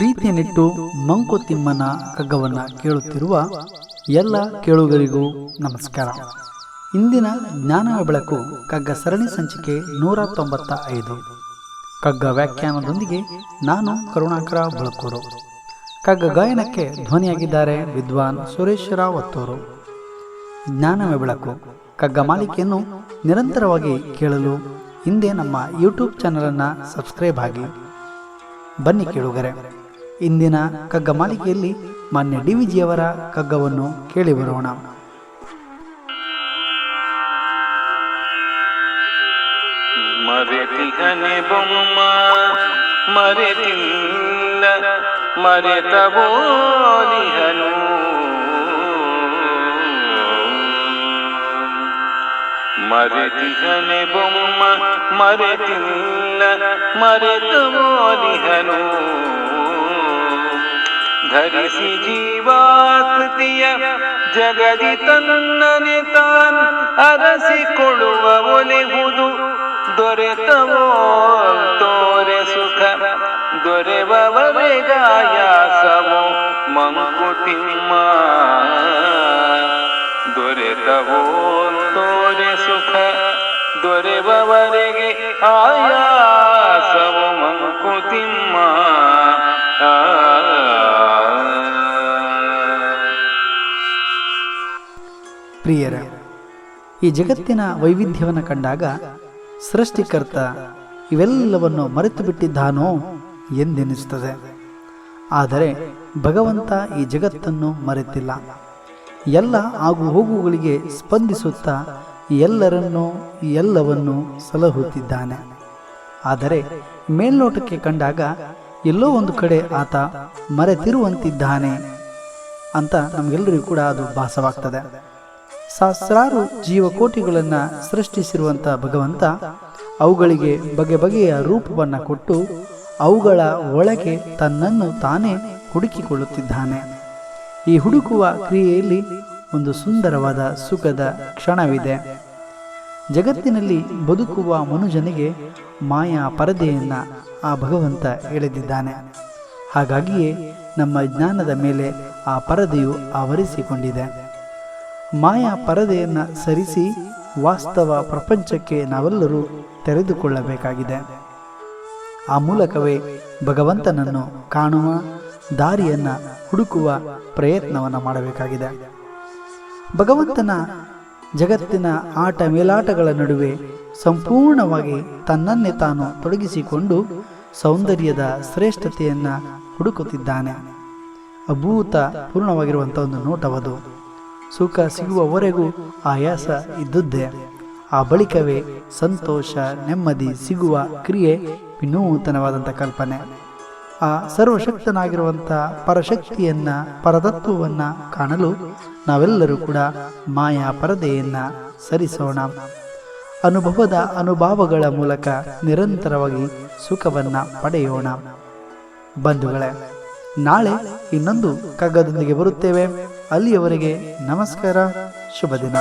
ಪ್ರೀತಿಯನ್ನಿಟ್ಟು ಮಂಕುತಿಮ್ಮನ ಕಗ್ಗವನ್ನು ಕೇಳುತ್ತಿರುವ ಎಲ್ಲ ಕೇಳುಗರಿಗೂ ನಮಸ್ಕಾರ. ಇಂದಿನ ಜ್ಞಾನ ಬೆಳಕು ಕಗ್ಗ ಸರಣಿ ಸಂಚಿಕೆ ನೂರ ತೊಂಬತ್ತ ಐದು ಕಗ್ಗ ವ್ಯಾಖ್ಯಾನದೊಂದಿಗೆ ನಾನು ಕರುಣಾಕರ ಬೆಳಕೂರು. ಕಗ್ಗ ಗಾಯನಕ್ಕೆ ಧ್ವನಿಯಾಗಿದ್ದಾರೆ ವಿದ್ವಾನ್ ಸುರೇಶ್ ರಾವ್ ಒತ್ತೂರು. ಜ್ಞಾನವೇ ಬೆಳಕು ಕಗ್ಗ ಮಾಲಿಕೆಯನ್ನು ನಿರಂತರವಾಗಿ ಕೇಳಲು ಹಿಂದೆ ನಮ್ಮ ಯೂಟ್ಯೂಬ್ ಚಾನಲನ್ನು ಸಬ್ಸ್ಕ್ರೈಬ್ ಆಗಿ. ಬನ್ನಿ ಕೇಳುಗರೆ. ಇಂದಿನ ಕಗ್ಗ ಮಾಲಿಕೆಯಲ್ಲಿ ಮಾನ್ಯ ಡಿ ವಿಜಿಯವರ ಕಗ್ಗವನ್ನು ಕೇಳಿ ಬರೋಣ. ಮರೆತಿಹನೆ ಬೊಮ್ಮ, ಮರೆತಿಲ್ಲ ಮರೆತ ಮರೆತಿಹನೆ ಮರೆತಿಗನೆ ಬೊಮ್ಮ, ಮರೆತಿಲ್ಲ ಮರೆತ ಬೋಲಿಹನು ಧರಿಸಿ ಜೀವಾಕೃತಿಯ ಜಗದಿ ತನ್ನನೆ ತಾನ್ ಅರಸಿಕೊಳ್ಳುವ ಒಲಿಹುದು. ದೊರೆತವೋ ತೋರೆ ಸುಖ ದೊರೆವವರೆಗಾಯಾಸವೋ ಮಂಕುತಿಮ್ಮ ದೊರೆತವೋ ತೋರೆ ಸುಖ, ದೊರೆವವರೆಗೆ ಆಯಾಸವೋ ಮಂಕುತಿಮ್ಮ ಪ್ರಿಯರೇ, ಈ ಜಗತ್ತಿನ ವೈವಿಧ್ಯವನ್ನು ಕಂಡಾಗ ಸೃಷ್ಟಿಕರ್ತ ಇವೆಲ್ಲವನ್ನು ಮರೆತು ಬಿಟ್ಟಿದ್ದಾನೋ ಎಂದೆನಿಸುತ್ತದೆ. ಆದರೆ ಭಗವಂತ ಈ ಜಗತ್ತನ್ನು ಮರೆತಿಲ್ಲ. ಎಲ್ಲ ಆಗು ಹೋಗುಗಳಿಗೆ ಸ್ಪಂದಿಸುತ್ತಾ ಎಲ್ಲರನ್ನೂ ಎಲ್ಲವನ್ನು ಸಲಹುತ್ತಿದ್ದಾನೆ. ಆದರೆ ಮೇಲ್ನೋಟಕ್ಕೆ ಕಂಡಾಗ ಎಲ್ಲೋ ಒಂದು ಕಡೆ ಆತ ಮರೆತಿರುವಂತಿದ್ದಾನೆ ಅಂತ ನಮಗೆಲ್ಲರಿಗೂ ಕೂಡ ಅದು ಭಾಸವಾಗ್ತದೆ. ಸಹಸ್ರಾರು ಜೀವಕೋಟಿಗಳನ್ನು ಸೃಷ್ಟಿಸಿರುವಂಥ ಭಗವಂತ ಅವುಗಳಿಗೆ ಬಗೆ ಬಗೆಯ ರೂಪವನ್ನು ಕೊಟ್ಟು ಅವುಗಳ ಒಳಗೆ ತನ್ನನ್ನು ತಾನೇ ಹುಡುಕಿಕೊಳ್ಳುತ್ತಿದ್ದಾನೆ. ಈ ಹುಡುಕುವ ಕ್ರಿಯೆಯಲ್ಲಿ ಒಂದು ಸುಂದರವಾದ ಸುಖದ ಕ್ಷಣವಿದೆ. ಜಗತ್ತಿನಲ್ಲಿ ಬದುಕುವ ಮನುಜನಿಗೆ ಮಾಯಾ ಪರದೆಯನ್ನು ಆ ಭಗವಂತ ಎಳೆದಿದ್ದಾನೆ. ಹಾಗಾಗಿಯೇ ನಮ್ಮ ಜ್ಞಾನದ ಮೇಲೆ ಆ ಪರದೆಯು ಆವರಿಸಿಕೊಂಡಿದೆ. ಮಾಯಾ ಪರದೆಯನ್ನು ಸರಿಸಿ ವಾಸ್ತವ ಪ್ರಪಂಚಕ್ಕೆ ನಾವೆಲ್ಲರೂ ತೆರೆದುಕೊಳ್ಳಬೇಕಾಗಿದೆ. ಆ ಮೂಲಕವೇ ಭಗವಂತನನ್ನು ಕಾಣುವ, ದಾರಿಯನ್ನು ಹುಡುಕುವ ಪ್ರಯತ್ನವನ್ನು ಮಾಡಬೇಕಾಗಿದೆ. ಭಗವಂತನ ಜಗತ್ತಿನ ಆಟ ಮೇಲಾಟಗಳ ನಡುವೆ ಸಂಪೂರ್ಣವಾಗಿ ತನ್ನನ್ನೇ ತಾನು ತೊಡಗಿಸಿಕೊಂಡು ಸೌಂದರ್ಯದ ಶ್ರೇಷ್ಠತೆಯನ್ನು ಹುಡುಕುತ್ತಿದ್ದಾನೆ. ಅಭೂತ ಪೂರ್ಣವಾಗಿರುವಂಥ ಒಂದು ನೋಟವದು. ಸುಖ ಸಿಗುವವರೆಗೂ ಆಯಾಸ ಇದ್ದುದೇ ಆ ಬಳಿಕವೇ ಸಂತೋಷ, ನೆಮ್ಮದಿ ಸಿಗುವ ಕ್ರಿಯೆ ವಿನೂತನವಾದಂಥ ಕಲ್ಪನೆ. ಆ ಸರ್ವಶಕ್ತನಾಗಿರುವಂಥ ಪರಶಕ್ತಿಯನ್ನು, ಪರತತ್ವವನ್ನು ಕಾಣಲು ನಾವೆಲ್ಲರೂ ಕೂಡ ಮಾಯಾ ಪರದೆಯನ್ನು ಸರಿಸೋಣ. ಅನುಭವದ ಅನುಭವಗಳ ಮೂಲಕ ನಿರಂತರವಾಗಿ ಸುಖವನ್ನು ಪಡೆಯೋಣ. ಬಂಧುಗಳೇ, ನಾಳೆ ಇನ್ನೊಂದು ಕಗ್ಗದೊಂದಿಗೆ ಬರುತ್ತೇವೆ. ಅಲ್ಲಿಯವರೆಗೆ ನಮಸ್ಕಾರ ಶುಭ ದಿನ